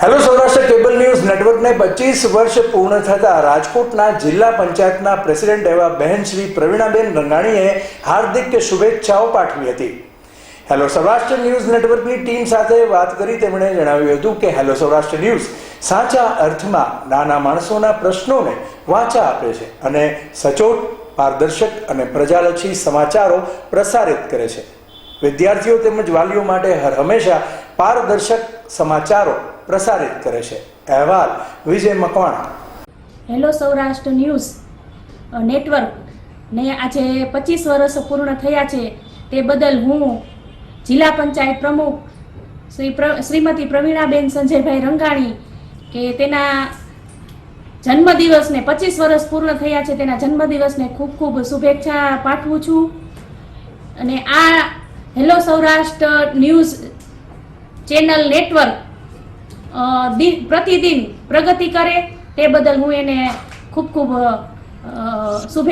Hello Saurashtra cable news નેટવર્કને પચીસ વર્ષ પૂર્ણ થતા રાજકોટના જિલ્લા પંચાયતના પ્રેસિડેન્ટ એવા બહેન શ્રી પ્રવીણાબેન રંગાણીએ હાર્દિક શુભેચ્છાઓ પાઠવી હતી. હેલો સૌરાષ્ટ્ર ન્યૂઝ નેટવર્કની ટીમ સાથે વાત કરી તેમણે જણાવ્યું હતું કે હેલો સૌરાષ્ટ્ર ન્યૂઝ સાચા અર્થમાં નાના માણસોના પ્રશ્નોને વાચા આપે છે અને સચોટ, પારદર્શક અને પ્રજાલક્ષી સમાચારો પ્રસારિત કરે છે. વિદ્યાર્થીઓ તેમજ વાલીઓ માટે હર હંમેશા પારદર્શક સમાચારો પ્રસારિત કરે છે. અહેવાલ, Vijay Makwana. Hello Saurashtra news. Network ને આજે પચીસ વર્ષ પૂર્ણ થયા છે. તે બદલ હું જિલ્લા પંચાયત પ્રમુખ શ્રી શ્રીમતી પ્રવીણાબેન સંજયભાઈ રંગાણી કે તેના જન્મદિવસને પચીસ વર્ષ પૂર્ણ થયા છે. તેના જન્મદિવસને ખૂબ ખૂબ શુભેચ્છા પાઠવું છું. અને આ hello Saurashtra news channel network પ્રતિદિન પ્રગતિ કરે તે બદલ હું એને ખૂબ ખૂબ શુભે